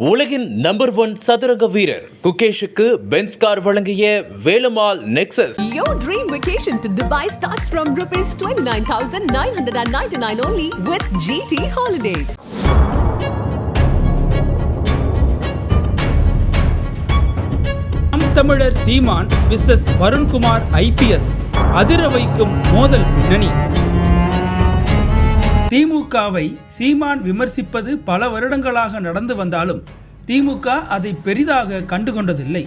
உலகின் number one சதுரங்க வீரர் குகேஷுக்கு பென்ஸ் கார் வழங்கிய Velumal Nexus Your dream vacation to Dubai starts from rupees 29,999 only with GT Holidays. நாம் தமிழர் சீமான் விசஸ் வருண்குமார் ஐபிஎஸ் அதிர வைக்கும் மோதல் பின்னணி திமுகவை சீமான் விமர்சிப்பது பல வருடங்களாக நடந்து வந்தாலும் திமுக அதை பெரிதாக கண்டுகொண்டதில்லை.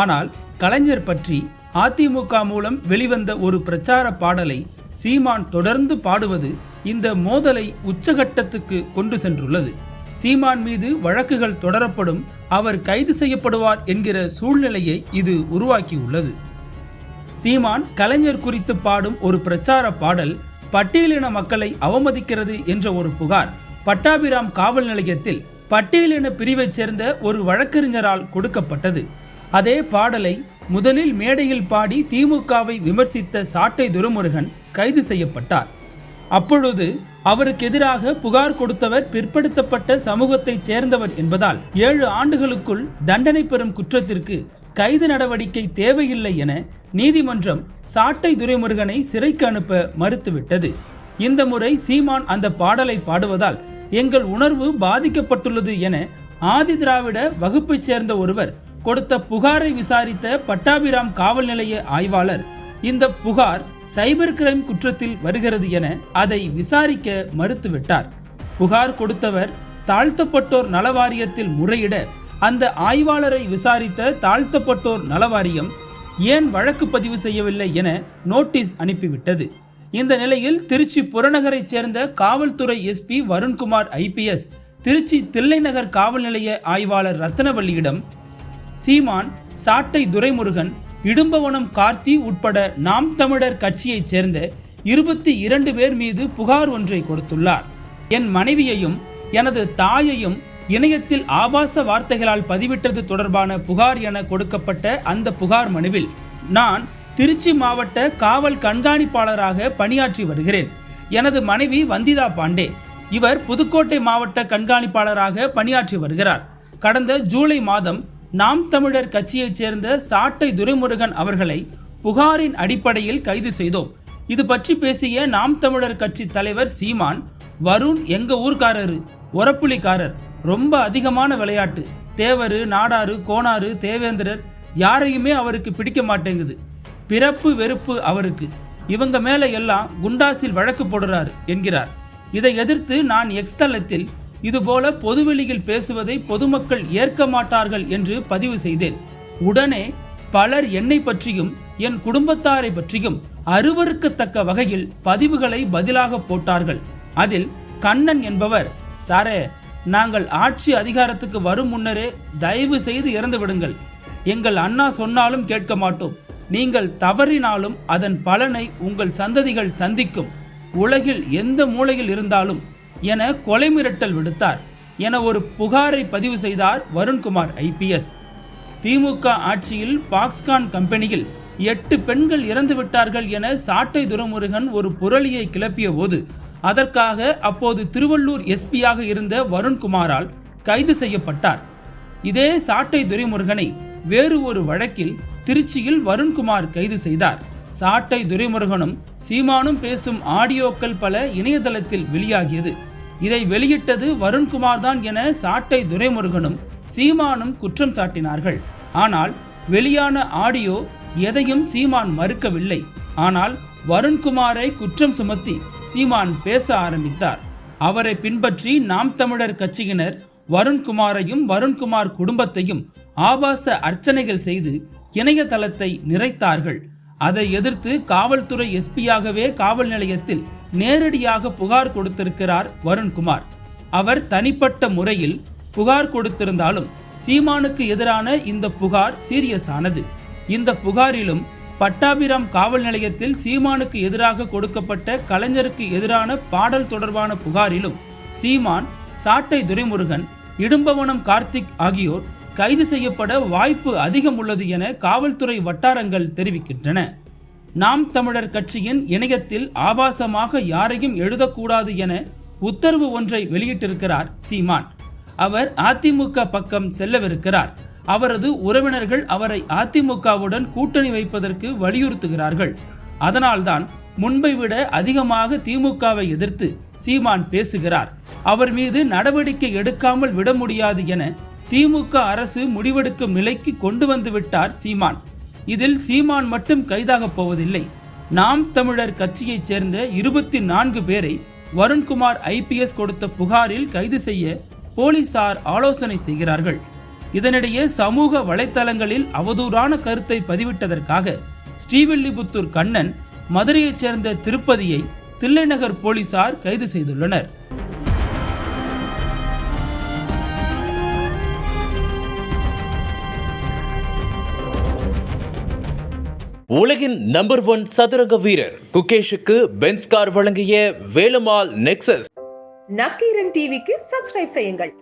ஆனால் கலைஞர் பற்றி அதிமுக மூலம் வெளிவந்த ஒரு பிரச்சார பாடலை சீமான் தொடர்ந்து பாடுவது இந்த மோதலை உச்சகட்டத்துக்கு கொண்டு சென்றுள்ளது. சீமான் மீது வழக்குகள் தொடரப்படும் அவர் கைது செய்யப்படுவார் என்கிற சூழ்நிலையை இது உருவாக்கியுள்ளது. சீமான் கலைஞர் குறித்து பாடும் ஒரு பிரச்சார பாடல் பட்டியலின மக்களை அவமதிக்கிறது என்ற ஒரு புகார். பட்டாபிராம் காவல் நிலையத்தில் பட்டியலின பிரிவைச் சேர்ந்த ஒரு வழக்கறிஞரால் கொடுக்கப்பட்டது. அதே பாடலை முதலில் மேடையில் பாடி திமுகவை விமர்சித்த சாட்டை துரைமுருகன் கைது செய்யப்பட்டார். அப்பொழுது அவருக்கு எதிராக புகார் கொடுத்தவர் பிற்படுத்தப்பட்ட சமூகத்தைச் சேர்ந்தவர் என்பதால் ஏழு ஆண்டுகளுக்குள் தண்டனை பெறும் குற்றத்திற்கு கைது நடவடிக்கை தேவையில்லை என நீதிமன்றம் சாட்டை துரைமுருகனை சிறைக்கு அனுப்ப மறுத்துவிட்டது. இந்த முறை சீமான் அந்த பாடலை பாடுவதால் எங்கள் உணர்வு பாதிக்கப்பட்டுள்ளது என ஆதி திராவிட வகுப்பைச் சேர்ந்த ஒருவர் கொடுத்த புகாரை விசாரித்த பட்டாபிராம் காவல் நிலைய ஆய்வாளர் இந்த புகார் சைபர் கிரைம் குற்றத்தில் வருகிறது என அதை விசாரிக்க மறுத்துவிட்டார். புகார் கொடுத்தவர் தாழ்த்தப்பட்டோர் நலவாரியத்தில் முறையிட அந்த ஆய்வாளரை விசாரித்த தாழ்த்தப்பட்டோர் நலவாரியம் ஏன் வழக்கு பதிவு செய்யவில்லை என நோட்டீஸ் அனுப்பிவிட்டது. இந்த நிலையில் திருச்சி புறநகரைச் சேர்ந்த காவல்துறை எஸ்பி வருண்குமார் ஐபிஎஸ் திருச்சி தில்லைநகர் காவல் நிலைய ஆய்வாளர் ரத்னவல்லியிடம் சீமான் சாட்டை துரைமுருகன் இடும்பவனம் கார்த்தி உட்பட நாம் தமிழர் கட்சியைச் சேர்ந்த இருபத்தி இரண்டு பேர் மீது புகார் ஒன்றை கொடுத்துள்ளார். என் மனைவியையும் எனது தாயையும் இணையத்தில் ஆபாச வார்த்தைகளால் பதிவிட்டது தொடர்பான புகார் என கொடுக்கப்பட்ட அந்த புகார் மனுவில் நான் திருச்சி மாவட்ட காவல் கண்காணிப்பாளராக பணியாற்றி வருகிறேன். எனது மனைவி வந்திதா பாண்டே. இவர் புதுக்கோட்டை மாவட்ட கண்காணிப்பாளராக பணியாற்றி வருகிறார். கடந்த ஜூலை மாதம் நாம் தமிழர் கட்சியைச் சேர்ந்த சாட்டை துரைமுருகன் அவர்களை புகாரின் அடிப்படையில் கைது செய்தோம். இது பற்றி பேசிய நாம் தமிழர் கட்சி தலைவர் சீமான் வருண் எங்க ஊர்க்காரரு? உரப்புலிக்காரர் ரொம்ப அதிகமான விளையாட்டு. தேவரு நாடாறு கோனாறு தேவேந்திரர் யாரையுமே அவருக்கு பிடிக்க மாட்டேங்குது. பிறப்பு வெறுப்பு அவருக்கு. இவங்க மேலே எல்லாம் குண்டாசில் வழக்கு போடுறாரு என்கிறார். இதை எதிர்த்து நான் எக்ஸ் தளத்தில் இதுபோல பொதுவெளியில் பேசுவதை பொதுமக்கள் ஏற்க மாட்டார்கள் என்று பதிவு செய்தேன். உடனே பலர் என்னை பற்றியும் என் குடும்பத்தாரை பற்றியும் அருவருக்கத்தக்க வகையில் பதிவுகளை பதிலாக போட்டார்கள். அதில் கண்ணன் என்பவர் சாரே நாங்கள் ஆட்சி அதிகாரத்துக்கு வரும் முன்னரே தயவு செய்து இறந்து விடுங்கள். எங்கள் அண்ணா சொன்னாலும் கேட்க மாட்டோம். நீங்கள் தவறினாலும் அதன் பலனை உங்கள் சந்ததிகள் சந்திக்கும். உலகில் எந்த மூலையில் இருந்தாலும் என கொலை மிரட்டல் விடுத்தார் என ஒரு புகாரை பதிவு செய்தார் வருண்குமார் ஐபிஎஸ் திமுக ஆட்சியில் பாக்ஸ்கான் கம்பெனியில் எட்டு பெண்கள் இறந்து விட்டார்கள் என சாட்டை துரமுருகன் ஒரு புரளியை கிளப்பிய போது அதற்காக அப்போது திருவள்ளூர் எஸ்பியாக இருந்த வருண்குமாரால் கைது செய்யப்பட்டார். இதே சாட்டை துரைமுருகனை வேறு ஒரு வழக்கில் திருச்சியில் வருண்குமார் கைது செய்தார். சாட்டை துரைமுருகனும் சீமானும் பேசும் ஆடியோக்கள் பல இணையதளத்தில் வெளியாகியது. இதை வெளியிட்டது வருண்குமார் தான் என சாட்டை துரைமுருகனும் சீமானும் குற்றம் சாட்டினார்கள். ஆனால் வெளியான ஆடியோ எதையும் சீமான் மறுக்கவில்லை. ஆனால் வருண்குமாரை குற்றம் சுமத்தி சீமான் பேச ஆரம்பித்தார். அவரை பின்பற்றி நாம் தமிழர் கட்சியினர் வருண்குமாரையும் வருண்குமார் குடும்பத்தையும் ஆபாச அர்ச்சனைகள் செய்து இணையதளத்தை நிறைத்தார்கள். அதை எதிர்த்து காவல்துறை எஸ்பியாகவே காவல் நிலையத்தில் நேரடியாக புகார் கொடுத்திருக்கிறார் வருண்குமார். அவர் தனிப்பட்ட முறையில் புகார் கொடுத்திருந்தாலும் சீமானுக்கு எதிரான இந்த புகார் சீரியஸ் ஆனது இந்த புகாரிலும் பட்டாபிராம் காவல் நிலையத்தில் சீமானுக்கு எதிராக கொடுக்கப்பட்ட கலைஞருக்கு எதிரான பாடல் தொடர்பான புகாரிலும் சீமான் சாட்டை துரைமுருகன் இடும்பவனம் கார்த்திக் ஆகியோர் கைது செய்யப்பட வாய்ப்பு அதிகம் உள்ளது என காவல்துறை வட்டாரங்கள் தெரிவிக்கின்றன. நாம் தமிழர் கட்சியின் இணையத்தில் ஆபாசமாக யாரையும் எழுதக்கூடாது என உத்தரவு ஒன்றை வெளியிட்டிருக்கிறார் சீமான். அவர் அதிமுக பக்கம் செல்லவிருக்கிறார். அவரது உறவினர்கள் அவரை அதிமுகவுடன் கூட்டணி வைப்பதற்கு வலியுறுத்துகிறார்கள். அதனால்தான் முன்பை விட அதிகமாக திமுகவை எதிர்த்து சீமான் பேசுகிறார். அவர் மீது நடவடிக்கை எடுக்காமல் விட முடியாது என திமுக அரசு முடிவெடுக்கும் நிலைக்கு கொண்டு வந்துவிட்டார் சீமான். இதில் சீமான் மட்டும் கைதாகப் போவதில்லை. நாம் தமிழர் கட்சியைச் சேர்ந்த இருபத்தி நான்கு பேரை வருண்குமார் ஐபிஎஸ் கொடுத்த புகாரில் கைது செய்ய போலீசார் ஆலோசனை செய்கிறார்கள். இதனிடையே சமூக வலைத்தளங்களில் அவதூறான கருத்தை பதிவிட்டதற்காக ஸ்ரீவில்லிபுத்தூர் கண்ணன் மதுரையைச் சேர்ந்த திருப்பதியை தில்லைநகர் போலீசார் கைது செய்துள்ளனர். உலகின் நம்பர் ஒன் சதுரங்க வீரர் குகேஷுக்கு பென்ஸ் கார் வழங்கிய வேலுமால் நெக்சஸ். நக்கீரன் டிவிக்கு சப்ஸ்கிரைப் செய்யுங்கள்.